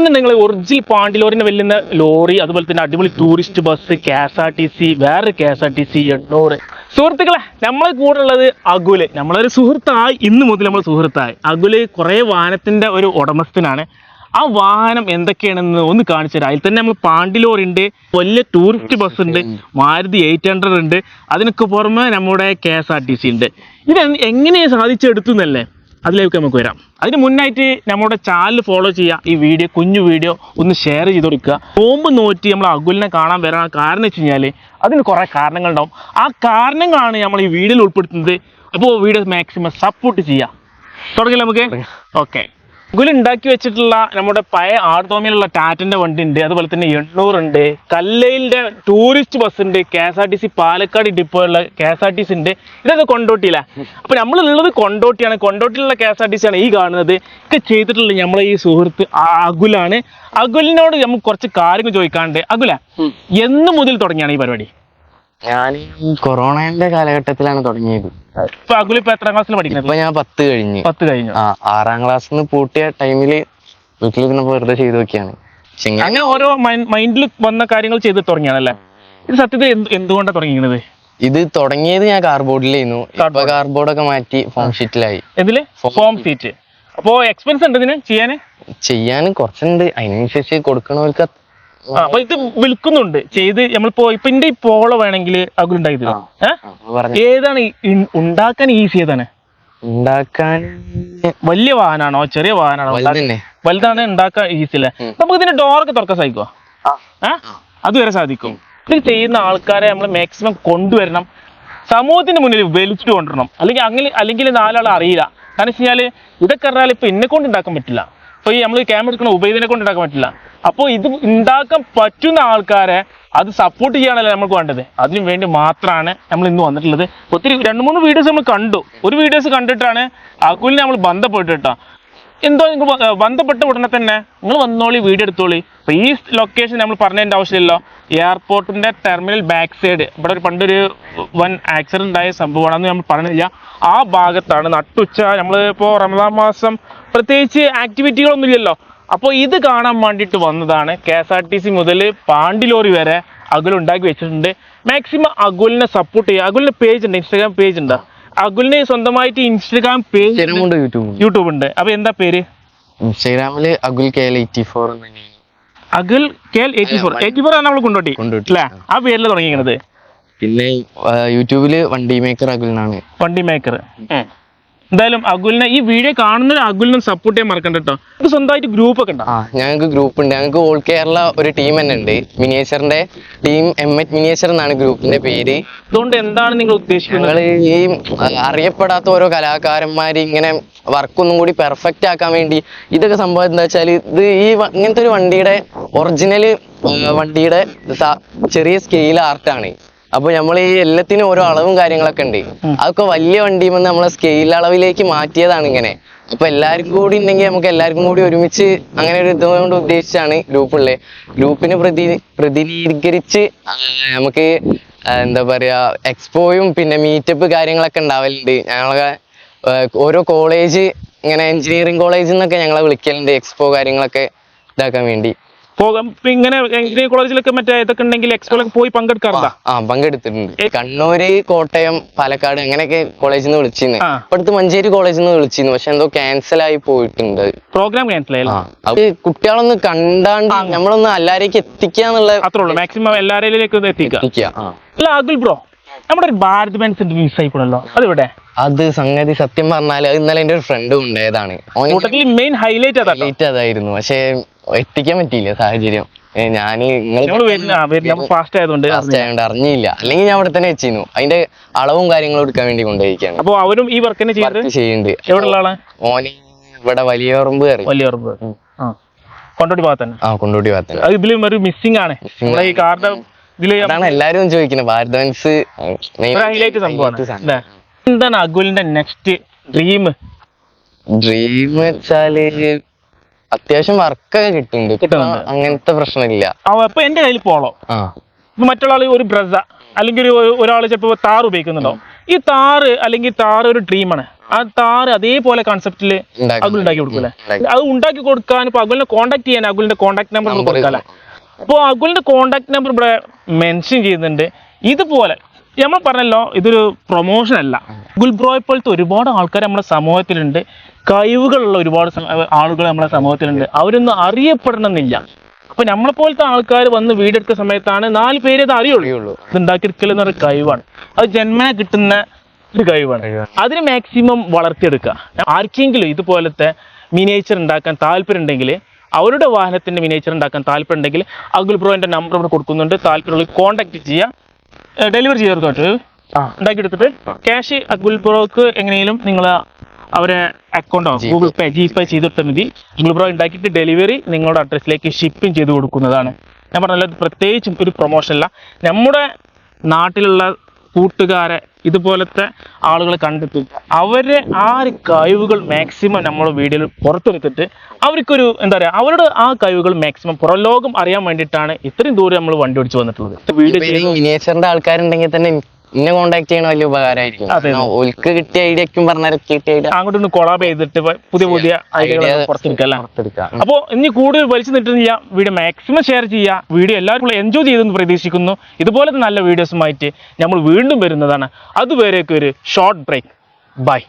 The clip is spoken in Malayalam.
പിന്നെ നിങ്ങൾ ഒറിജിനൽ പാണ്ടിലോറിനെ വെല്ലുന്ന ലോറി അതുപോലെ തന്നെ അടിപൊളി tourist bus K S R T C വേറെ K S R T C എണ്ണൂറ്. സുഹൃത്തുക്കളെ നമ്മളെ കൂടെ ഉള്ളത് അകുൽ. നമ്മളൊരു സുഹൃത്തായി ഇന്ന് മുതൽ നമ്മൾ സുഹൃത്തായി. അകുൽ കുറേ വാഹനത്തിന്റെ ഒരു ഉടമസ്ഥനാണ്. ആ വാഹനം എന്തൊക്കെയാണെന്ന് ഒന്ന് കാണിച്ചു തരാം. അതിൽ തന്നെ നമ്മൾ പാണ്ടിലോറി ഉണ്ട് വലിയ ടൂറിസ്റ്റ് ബസ് ഉണ്ട് മാരുതി എയ്റ്റ് ഹൺഡ്രഡ് ഉണ്ട്. അതിനൊക്കെ പുറമെ നമ്മുടെ K S R T C ഉണ്ട്. ഇത് എങ്ങനെയാണ് എങ്ങനെ സാധിച്ചെടുത്തു എന്നല്ലേ അതിലേക്ക് നമുക്ക് വരാം. അതിന് മുന്നായിട്ട് നമ്മുടെ ചാനൽ ഫോളോ ചെയ്യുക ഈ വീഡിയോ കുഞ്ഞു വീഡിയോ ഒന്ന് ഷെയർ ചെയ്ത് കൊടുക്കുക. നോമ്പ് നോറ്റി നമ്മൾ അകുലിനെ കാണാൻ വരാൻ കാരണം വെച്ച് കഴിഞ്ഞാൽ അതിന് കുറേ കാരണങ്ങളുണ്ടാവും ആ കാരണങ്ങളാണ് നമ്മൾ ഈ വീഡിയോയിൽ ഉൾപ്പെടുത്തുന്നത്. അപ്പോൾ വീഡിയോ മാക്സിമം സപ്പോർട്ട് ചെയ്യുക. തുടങ്ങില്ല നമുക്ക്? ഓക്കെ ഉണ്ടാക്കി വെച്ചിട്ടുള്ള നമ്മുടെ പഴയ ആർത്തോമിയിലുള്ള ടാറ്റിന്റെ വണ്ടി ഉണ്ട് അതുപോലെ തന്നെ എണ്ണൂറുണ്ട് കല്ലയിലെ ടൂറിസ്റ്റ് ബസ് ഉണ്ട് K S R T C Palakkad depot ഉള്ള K S R T C ഉണ്ട്. ഇതൊക്കെ കൊണ്ടോട്ടിയില്ല അപ്പൊ നമ്മളുള്ളത് കൊണ്ടോട്ടിയാണ്. കൊണ്ടോട്ടിയിലുള്ള K S R T C ആണ് ഈ കാണുന്നത്. ഒക്കെ ചെയ്തിട്ടുള്ള നമ്മളെ ഈ സുഹൃത്ത് അകുലാണ്. അകുലിനോട് നമുക്ക് കുറച്ച് കാര്യങ്ങൾ ചോദിക്കാണ്ട് അകുല എന്ന് മുതൽ തുടങ്ങിയാണ് ഈ പരിപാടി? ഞാൻ കൊറോണന്റെ കാലഘട്ടത്തിലാണ് തുടങ്ങിയത്. ഇപ്പൊ എത്രാം ക്ലാസ്സിൽ പഠിക്കുന്നത്? ഇപ്പൊ ഞാൻ പത്ത് കഴിഞ്ഞ്. പത്ത് കഴിഞ്ഞു? ആ ആറാം ക്ലാസ്സിൽ നിന്ന് പൂട്ടിയ ടൈമിൽ വീട്ടിലിരുന്നപ്പോ വെറുതെ ചെയ്തു നോക്കിയാണ്. പക്ഷെ അങ്ങനെ ഓരോ മൈൻഡിൽ വന്ന കാര്യങ്ങൾ ചെയ്ത് തുടങ്ങിയാണല്ലേ? ഇത് സത്യത്തിൽ എന്ത് എന്തുകൊണ്ടാണ് തുടങ്ങിയത്? ഇത് തുടങ്ങിയത് ഞാൻ കാർബോർഡിലായിരുന്നു ഇപ്പൊ കാർബോർഡ് ഒക്കെ മാറ്റി ഫോം ഷീറ്റിലായി. ഇതിൽ ഫോം ഷീറ്റ്. അപ്പോ എക്സ്പെൻസ് ഉണ്ട് ഇതിന് ചെയ്യാന് ചെയ്യാൻ കുറച്ചുണ്ട്. അതിനനുസരിച്ച് കൊടുക്കണവർക്ക് അപ്പൊ ഇത് വിൽക്കുന്നുണ്ട്. ചെയ്ത് നമ്മളിപ്പോ ഇപ്പൊ എന്റെ ഈ പോള വേണമെങ്കിൽ തരും ഏഹ് ആ, പറഞ്ഞു. ഏതാണ് ഉണ്ടാക്കാൻ ഈസി ഏതാണ്? ഉണ്ടാക്കാൻ വലിയ വാഹനാണോ? ചെറിയ വാഹനാണോ? വലുതാണ് ഉണ്ടാക്കാൻ ഈസി അല്ലേ? നമുക്ക് ഇതിന്റെ ഡോറൊക്കെ തുറക്കാൻ സാധിക്കുമോ അത് അതുവരെ സാധിക്കും. ഇത് ചെയ്യുന്ന ആൾക്കാരെ നമ്മൾ മാക്സിമം കൊണ്ടുവരണം. സമൂഹത്തിന്റെ മുന്നിൽ വലിച്ചിട്ട് കൊണ്ടുവരണം. അല്ലെങ്കിൽ അങ്ങനെ അല്ലെങ്കിൽ നാലാൾ അറിയില്ല. കാരണം വെച്ച് കഴിഞ്ഞാൽ ഇതൊക്കെ പറഞ്ഞാൽ ഇപ്പൊ എന്നെ കൊണ്ട് ഉണ്ടാക്കാൻ പറ്റില്ല. ഇപ്പൊ ഈ നമ്മൾ ക്യാമറ എടുക്കുന്ന ഉപയോഗിനെ കൊണ്ട് ഉണ്ടാക്കാൻ പറ്റില്ല. അപ്പോൾ ഇത് ഉണ്ടാക്കാൻ പറ്റുന്ന ആൾക്കാരെ അത് സപ്പോർട്ട് ചെയ്യാനല്ലേ നമുക്ക് വേണ്ടത്. അതിനു വേണ്ടി മാത്രമാണ് നമ്മൾ ഇന്ന് വന്നിട്ടുള്ളത്. ഒത്തിരി രണ്ട് മൂന്ന് വീഡിയോസ് നമ്മൾ കണ്ടു. ഒരു വീഡിയോസ് കണ്ടിട്ടാണ് അക്കുലിനെ നമ്മൾ ബന്ധപ്പെട്ടു കേട്ടോ എന്തോ നിങ്ങൾ ബന്ധപ്പെട്ട ഉടനെ തന്നെ നിങ്ങൾ വന്നോളി വീഡിയോ എടുത്തോളി. അപ്പൊ ഈ ലൊക്കേഷൻ നമ്മൾ പറഞ്ഞതിന്റെ ആവശ്യമില്ലല്ലോ. എയർപോർട്ടിന്റെ ടെർമിനൽ ബാക്ക് സൈഡ് ഇവിടെ ഒരു പണ്ടൊരു വൻ ആക്സിഡന്റ് ഉണ്ടായ സംഭവമാണ് അന്ന് നമ്മൾ പറഞ്ഞില്ല. ആ ഭാഗത്താണ് നട്ടുച്ച നമ്മൾ ഇപ്പോൾ റമദാൻ മാസം പ്രത്യേകിച്ച് ആക്ടിവിറ്റികളൊന്നും ഇല്ലല്ലോ. അപ്പോൾ ഇത് കാണാൻ വേണ്ടിയിട്ട് വന്നതാണ് K S R T C മുതൽ പാണ്ടിലോറി വരെ അകുൽ ഉണ്ടാക്കി വെച്ചിട്ടുണ്ട്. മാക്സിമം അകുലിനെ സപ്പോർട്ട് ചെയ്യുക അകുലിന്റെ പേജ് ഉണ്ട് ഇൻസ്റ്റാഗ്രാം പേജ് ഉണ്ട്? അകുലിന് സ്വന്തമായിട്ട് ഇൻസ്റ്റഗ്രാം പേജ് യൂട്യൂബും യൂട്യൂബ് ഉണ്ട്. അപ്പൊ എന്താ പേര്? ഇൻസ്റ്റാഗ്രാമിൽ അഗുൽ K L eighty four Akhil K L eighty four eighty four ആണ് നമ്മൾ കൊണ്ടോട്ടി. അല്ലേ? ആ പേരിൽ തുടങ്ങിയിരിക്കുന്നത് പിന്നെ യൂട്യൂബിൽ വണ്ടി മേക്കർ അഗുൽ എന്നാണ്. വണ്ടി മേക്കർ എന്തായാലും അകുലിനെ ഈ വീഡിയോ കാണുന്ന അകുലിനെ സപ്പോർട്ട് ചെയ്യാൻ മറക്കണ്ട കേട്ടോ. ഇത് സ്വന്തമായിട്ട് ഗ്രൂപ്പ് ഒക്കെ ഉണ്ടോ? ആ ഞങ്ങൾക്ക് ഗ്രൂപ്പ് ഉണ്ട്. ഞങ്ങൾക്ക് ഓൾ കേരള ഒരു ടീം തന്നെ ഉണ്ട്. മിനിയേച്ചറിന്റെ ടീം എം എച്ച് മിനിയേച്ചർ എന്നാണ് ഗ്രൂപ്പിന്റെ പേര്. അതുകൊണ്ട് എന്താണ് നിങ്ങൾ ഉദ്ദേശിക്കുന്നത്? ഞങ്ങൾ ഈ അറിയപ്പെടാത്ത ഓരോ കലാകാരന്മാര് ഇങ്ങനെ വർക്കൊന്നും കൂടി പെർഫെക്റ്റ് ആക്കാൻ വേണ്ടി ഇതൊക്കെ സംഭവം എന്താ വെച്ചാൽ ഇത് ഈ ഇങ്ങനത്തെ ഒരു വണ്ടിയുടെ ഒറിജിനൽ വണ്ടിയുടെ ചെറിയ സ്കെയിൽ ആർട്ടാണ് അപ്പൊ നമ്മൾ ഈ എല്ലാത്തിനും ഓരോ അളവും കാര്യങ്ങളൊക്കെ ഉണ്ട്. അതൊക്കെ വലിയ വണ്ടിയുമെന്ന് നമ്മളെ സ്കെയിൽ അളവിലേക്ക് മാറ്റിയതാണ് ഇങ്ങനെ. അപ്പൊ എല്ലാവർക്കും കൂടി ഉണ്ടെങ്കിൽ നമുക്ക് എല്ലാവർക്കും കൂടി ഒരുമിച്ച് അങ്ങനെ ഒരു ഇത് കൊണ്ട് ഉദ്ദേശിച്ചാണ് ഗ്രൂപ്പുള്ളത് ഗ്രൂപ്പിനെ പ്രതി പ്രതിനിധീകരിച്ച് നമുക്ക് എന്താ പറയാ എക്സ്പോയും പിന്നെ മീറ്റപ്പ് കാര്യങ്ങളൊക്കെ ഉണ്ടാവലുണ്ട്. ഞങ്ങളെ ഓരോ കോളേജ് ഇങ്ങനെ എഞ്ചിനീയറിംഗ് കോളേജിൽ നിന്നൊക്കെ ഞങ്ങളെ വിളിക്കലുണ്ട് എക്സ്പോ കാര്യങ്ങളൊക്കെ ഇതാക്കാൻ വേണ്ടി. പോകാം. ഇങ്ങനെ എഞ്ചിനീയറിംഗ് കോളേജിലൊക്കെ മറ്റേ ഇതൊക്കെ ഉണ്ടെങ്കിൽ എക്സ്പോയിലൊക്കെ പോയി പങ്കെടുക്കാറുണ്ടോ? ആ പങ്കെടുത്തിട്ടുണ്ട്. കണ്ണൂര് കോട്ടയം പാലക്കാട് അങ്ങനെയൊക്കെ കോളേജിൽ നിന്ന് വിളിച്ചിരുന്നു ആ. ഇപ്പൊ മഞ്ചേരി കോളേജിൽ നിന്ന് വിളിച്ചിരുന്നു പക്ഷെ എന്തോ ക്യാൻസൽ ആയി പോയിട്ടുണ്ട്. പ്രോഗ്രാം ക്യാൻസൽ ആയാലും ആ അത് കുട്ടികളൊന്ന് കണ്ടാണ്ട് നമ്മളൊന്ന് എല്ലാരേക്ക് എത്തിക്കാന്നുള്ള അത്രേ ഉള്ളൂ. മാക്സിമം എല്ലാവരിലേക്ക് എത്തിക്കുക എത്തിക്കുക ആ. അല്ല അകുൽ ബ്രോ നമ്മുടെ ഒരു ഭാരത് ബെൻസ് മിസ് ആയിപ്പോണല്ലോ. അതിവിടെ? അത് സംഗതി സത്യം പറഞ്ഞാൽ അത് ഇന്നലെ എന്റെ ഒരു ഫ്രണ്ട് ഉണ്ടായതാണ്. ഓന് കൂട്ടത്തിൽ മെയിൻ ഹൈലൈറ്റ് അതാ ലേറ്റ് അതായിരുന്നു. പക്ഷെ എത്തിക്കാൻ പറ്റിയില്ല സാഹചര്യം. ഞാൻ ഫാസ്റ്റ് ആയതുകൊണ്ട് അറിഞ്ഞില്ല. അല്ലെങ്കിൽ ഞാൻ അവിടെ തന്നെ വെച്ചിരുന്നു. അതിന്റെ അളവും കാര്യങ്ങളും എടുക്കാൻ വേണ്ടി കൊണ്ടുപോയിക്കാണ് അപ്പൊ അവരും ഈ വർക്ക് ചെയ്യുന്നുണ്ട്. എവിടെയുള്ള ഓന് ഇവിടെ വലിയ ഉറമ്പ് കയറി. വലിയ ഉറപ്പ് ആ. കൊണ്ടോട്ടി ഭാഗത്ത് തന്നെ? ആ കൊണ്ടോട്ടി ഭാഗത്തന്നെ അത് ഇതിലും ഒരു മിസ്സിംഗ് ആണ്. ഈ കാറിന്റെ എല്ലാരും ചോദിക്കുന്നത്. ഭാരതവൻസ് ഹൈലൈറ്റ് സംഭവമാണ്. എന്താണ് അഗുലിന്റെ നെക്സ്റ്റ് ഡ്രീം ഡ്രീം വെച്ചാൽ അത്യാവശ്യം വർക്കൊക്കെ കിട്ടുന്നുണ്ട്. ഇപ്പൊ കിട്ടുന്നുണ്ട്. അങ്ങനത്തെ പ്രശ്നമില്ല. അപ്പൊ എന്റെ കയ്യിൽ പോളോ ആ. ഇപ്പൊ മറ്റുള്ള ആൾ ഒരു ബ്രസ അല്ലെങ്കിൽ ഒരു ഒരാൾ ചിലപ്പോ താർ ഉപയോഗിക്കുന്നുണ്ടോ ഈ താറ് അല്ലെങ്കിൽ താറ് ഒരു ഡ്രീമാണ് ആ താറ് അതേപോലെ കൺസെപ്റ്റിൽ ഉണ്ടാക്കി. അകുൽ ഉണ്ടാക്കി കൊടുക്കൂലേ ഉണ്ടാക്കി. അത് ഉണ്ടാക്കി കൊടുക്കാൻ ഇപ്പൊ അകുലിനെ കോൺടാക്ട് ചെയ്യാൻ അകുലിന്റെ കോൺടാക്ട് നമ്പർ Number കൊടുക്കാല്ലേ അപ്പോൾ അകുലിന്റെ കോൺടാക്ട് നമ്പർ ഇവിടെ മെൻഷൻ ചെയ്യുന്നുണ്ട്. ഇതുപോലെ നമ്മൾ പറഞ്ഞല്ലോ ഇതൊരു പ്രൊമോഷൻ അല്ല. ഗുൽബ്രോയെ പോലത്തെ ഒരുപാട് ആൾക്കാർ നമ്മുടെ സമൂഹത്തിലുണ്ട്. കഴിവുകളുള്ള ഒരുപാട് ആളുകൾ നമ്മുടെ സമൂഹത്തിലുണ്ട്. അവരൊന്നും അറിയപ്പെടണമെന്നില്ല. അപ്പൊ നമ്മളെ പോലത്തെ ആൾക്കാർ വന്ന് വീടെടുത്ത സമയത്താണ് നാല് പേര് അത് അറിയുള്ളൂ. ഉണ്ടാക്കിയെടുക്കൽ പറഞ്ഞ കഴിവാണ്. അത് ജന്മനെ കിട്ടുന്ന ഒരു കഴിവാണ്. അതിന് മാക്സിമം വളർത്തിയെടുക്കുക. ആർക്കെങ്കിലും ഇതുപോലത്തെ മിനിയേച്ചർ ഉണ്ടാക്കാൻ താല്പര്യം ഉണ്ടെങ്കിൽ അവരുടെ വാഹനത്തിന്റെ മിനിയേച്ചർ ഉണ്ടാക്കാൻ താല്പര്യം ഉണ്ടെങ്കിൽ അഗുൽ ബ്രോന്റെ നമ്പർ ഇവിടെ കൊടുക്കുന്നുണ്ട്. താല്പര്യമുള്ള കോൺടാക്ട് ചെയ്യുക. ഡെലിവറി ഉണ്ടാക്കി എടുത്തിട്ട് ക്യാഷ് അക്ബുൽ ബ്രോക്ക് എങ്ങനെയും നിങ്ങൾ അവരെ അക്കൗണ്ടോ. ഗൂഗിൾ പേ ജി പേ ചെയ്തിട്ട് മതി. അക്ബുൽ ബ്രോ ഉണ്ടാക്കിയിട്ട് ഡെലിവറി നിങ്ങളുടെ അഡ്രസ്സിലേക്ക് ഷിപ്പിംഗ് ചെയ്ത് കൊടുക്കുന്നതാണ്. ഞാൻ പറഞ്ഞല്ലോ പ്രത്യേകിച്ചും ഒരു പ്രൊമോഷൻ അല്ല. നമ്മുടെ നാട്ടിലുള്ള കൂട്ടുകാരെ ഇതുപോലത്തെ ആളുകളെ കണ്ടെത്തും. അവരെ ആ ഒരു കഴിവുകൾ മാക്സിമം നമ്മൾ വീഡിയോയിൽ പുറത്തെടുത്തിട്ട് അവർക്കൊരു എന്താ പറയുക അവരുടെ ആ കഴിവുകൾ മാക്സിമം പുറം ലോകം അറിയാൻ വേണ്ടിയിട്ടാണ് ഇത്രയും ദൂരം നമ്മൾ വണ്ടി ഓടിച്ചു വന്നിട്ടുള്ളത്. വീഡിയോ മിനിയേച്ചറിന്റെ ആൾക്കാരുണ്ടെങ്കിൽ തന്നെ എന്നെ കോണ്ടാക്ട് ചെയ്യണ വലിയ ഉപകാരമായിരിക്കും. ഓൽക്ക് കിട്ടിയ ഐഡിയക്കും കിട്ടിയ ഐഡിയ. അങ്ങോട്ട് കൊളാബ് ചെയ്തിട്ട് പുതിയ പുതിയ ഐഡിയ പുറത്തെടുക്കാം അപ്പോൾ ഇനി കൂടുതൽ വലിച്ചു നിട്ടുന്നില്ല വീഡിയോ മാക്സിമം ഷെയർ ചെയ്യുക വീഡിയോ എല്ലാവർക്കും എൻജോയ് ചെയ്തെന്ന് പ്രതീക്ഷിക്കുന്നു. ഇതുപോലത്തെ നല്ല വീഡിയോസുമായിട്ട് നമ്മൾ വീണ്ടും വരുന്നതാണ്. അതുവരേക്ക് ഒരു ഷോർട്ട് ബ്രേക്ക് ബൈ